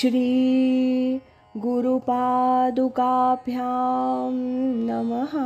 श्री गुरुपादुकाभ्यां नमः।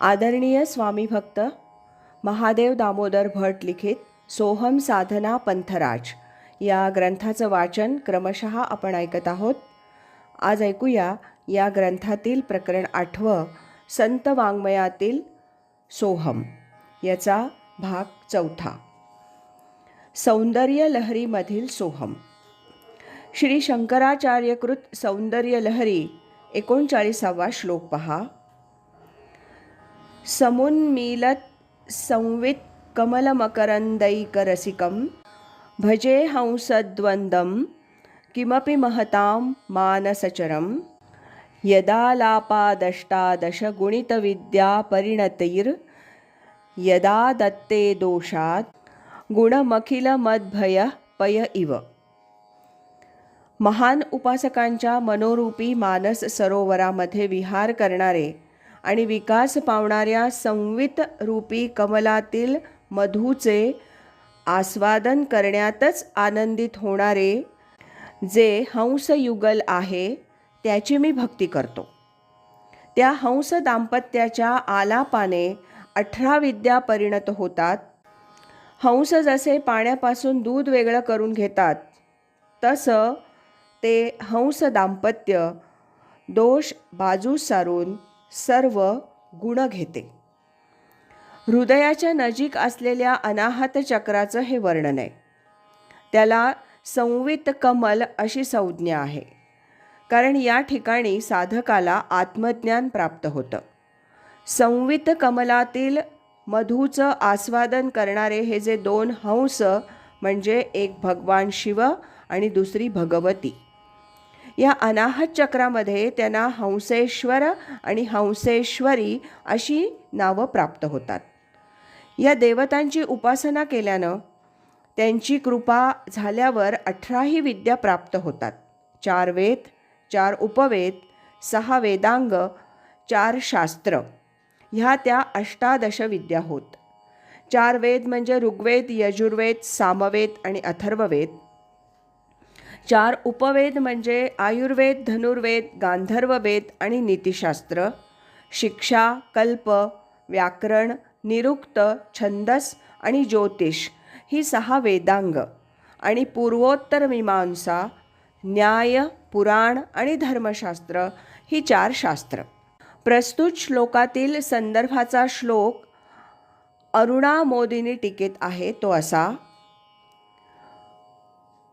आदरणीय स्वामी भक्त महादेव दामोदर भट लिखित सोहम साधना पंथराज या ग्रंथाचं वाचन क्रमशः आपण ऐकत आहोत. आज ऐकूया या ग्रंथातील प्रकरण आठवं संत वाङ्मयातील सोहम याचा भाग चौथा. सौंदर्य लहरीमधील सोहम. श्री शंकराचार्यकृत सौंदर्य लहरी एकोणचाळीसावा श्लोक पहा. समुन्मीलत संवित कमलमकरन्दैकरसिकं भजे हंसद्वन्द्वं किमपि महतां मानसचरं यदा लापादष्टादशगुणितविद्यापरिणतैर् यदा दत्ते दोषात् गुणमखिल गुणमखिलमद्भयः पय इव. महान उपासकांच्या मनोरूपी मानस सरोवरामध्ये विहार करणारे आणि विकास पावणाऱ्या संवित रूपी कमलातील मधूचे आस्वादन करण्यातच आनंदित होणारे जे हंसयुगल आहे त्याची मी भक्ती करतो. त्या हंस दाम्पत्याच्या आलापाने अठरा विद्या परिणत होतात. हंस जसे पाण्यापासून दूध वेगळं करून घेतात. तसं ते हंस दाम्पत्य दोष बाजू सारून सर्व गुण घेते. हृदयाच्या नजीक असलेल्या अनाहत चक्राचं हे वर्णन आहे. त्याला संवित कमल अशी संज्ञा आहे. कारण या ठिकाणी साधकाला आत्मज्ञान प्राप्त होतं. संवित कमलातील मधूचं आस्वादन करणारे हे जे दोन हंस म्हणजे एक भगवान शिव आणि दुसरी भगवती. या अनाहत चक्रामध्ये त्यांना हंसेश्वर आणि हंसेश्वरी अशी नावं प्राप्त होतात. या देवतांची उपासना केल्यानं त्यांची कृपा झाल्यावर अठराही विद्या प्राप्त होतात. चार वेद चार उपवेद सहा वेदांग चार शास्त्र. ह्या त्या अष्टादश विद्या होत. चार वेद म्हणजे ऋग्वेद यजुर्वेद सामवेद आणि अथर्ववेद. चार उपवेद म्हणजे आयुर्वेद धनुर्वेद गांधर्ववेद आणि नीतिशास्त्र. शिक्षा कल्प व्याकरण निरुक्त छंदस आणि ज्योतिष ही सहा वेदांग. आणि पूर्वोत्तर मीमांसा न्याय पुराण आणि धर्मशास्त्र ही चार शास्त्र. प्रस्तुत श्लोकातील संदर्भाचा श्लोक अरुणा मोदींनी टीकेत आहे तो असा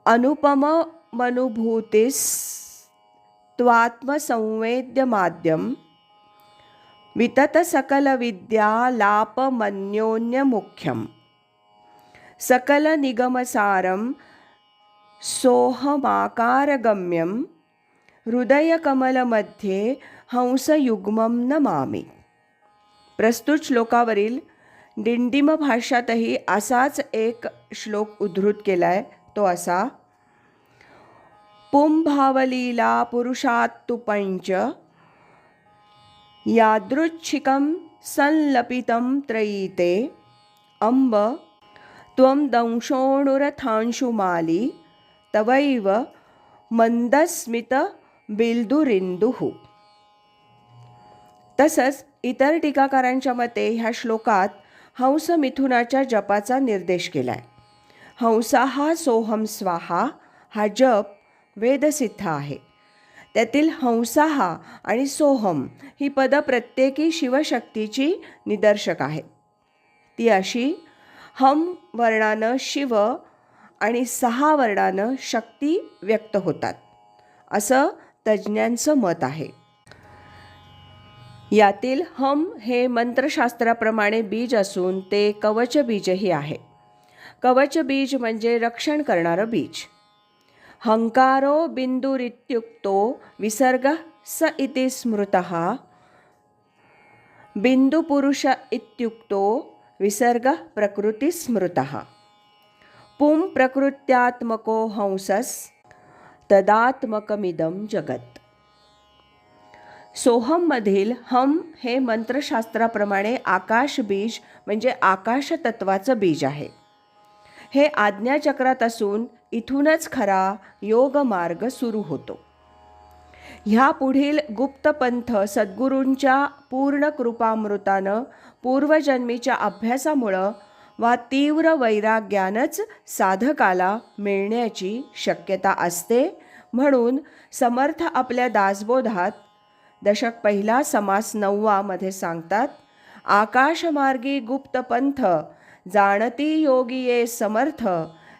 अनुपम मनुभूतीस त्वात्मसंवेद्यमाद्यम वितत सकल विद्या मुख्यम। सकल निगमसारम सोहमाकारगम्यम। हृदयकमलमध्ये हंसयुग्मम नमामि. प्रस्तुत श्लोकावरील डिंडिम भाषातही असाच एक श्लोक उद्धृत केला आहे तो असा पुंभावलीला पुरुषात्तु पंच यादृच्छिकं संलपितं त्रयीते अम्ब त्वं दंशोणुरथांशुमाली तवैव मंदस्मित बिल्दुरिंदुः तसंच इतर टीकाकारांच्या मते ह्या श्लोकात हंस मिथुनाच्या जपाचा निर्देश केला आहे हंसा हा सोहम स्वाहा हा जप वेदसिद्ध आहे. त्यातील हंसाहा आणि सोहम ही पदं प्रत्येकी शिवशक्तीची निदर्शक आहेत. ती अशी हम वर्णानं शिव आणि सहा वर्णानं शक्ती व्यक्त होतात. असं तज्ज्ञांचं मत आहे. यातील हम हे मंत्रशास्त्राप्रमाणे बीज असून ते कवच बीजही आहे. कवच बीज म्हणजे रक्षण करणारं बीज. हंकारो बिंदुरित्युक्तो विसर्ग स इति स्मृत. बिंदुपुरुष इत्युक्तो विसर्ग प्रकृती स्मृत. पुं प्रकृत्यात्मको हंसस तदात्मकमिदं जगत. सोहममधील हम हे मंत्रशास्त्राप्रमाणे आकाश बीज म्हणजे आकाश तत्वाचं बीज आहे. हे आज्ञाचक्रात असून इथूनच खरा योग मार्ग सुरू होतो. ह्या पुढील गुप्तपंथ सद्गुरूंच्या पूर्ण कृपामृतानं पूर्वजन्मीच्या अभ्यासामुळं वा तीव्र वैराग्यानंच साधकाला मिळण्याची शक्यता असते म्हणून समर्थ आपल्या दासबोधात दशक पहिला समास नववामध्ये सांगतात आकाशमार्गी गुप्तपंथ जाणती योगिये समर्थ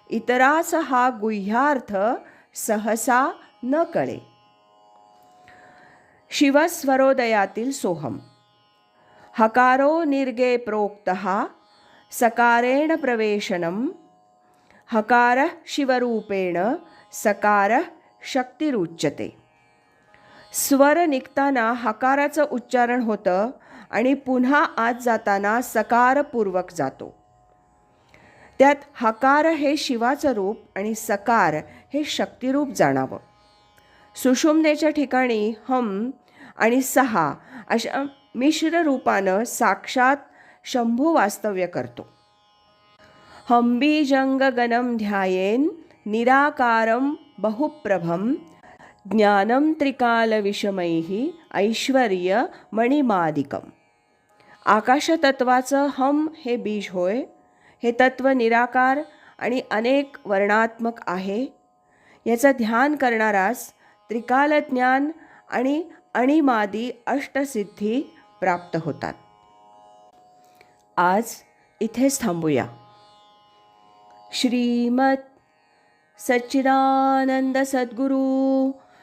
इतरास हा गुह्यार्थ सहसा न कळे. शिवस्वरोदयातील सोहम हकारो निर्गे प्रोक्त सकारेण प्रवेशनम हकार शिवरूपेण सकार शक्तिरुच्यते। स्वर निघताना हकाराचं उच्चारण होतं आणि पुन्हा आत जाताना सकारपूर्वक जातो. त्यात हकार हे शिवाचं रूप आणि सकार हे शक्तिरूप जाणावं. सुषुम्नेच्या ठिकाणी हम आणि सहा अशा मिश्र रूपानं साक्षात शंभू वास्तव्य करतो. हंबीजंगगणं ध्यायेन निराकारं बहुप्रभम ज्ञानं त्रिकालविषमैः ऐश्वर्य मणिमादिकम आकाशतत्वाचं हम हे बीज होय हे तत्व निराकार आणि अनेक वर्णात्मक आहे याचं ध्यान करणारास त्रिकालज्ञान आणि अणिमादी अष्टसिद्धी प्राप्त होतात आज इथेच थांबूया श्रीमत सच्चिदानंद सद्गुरू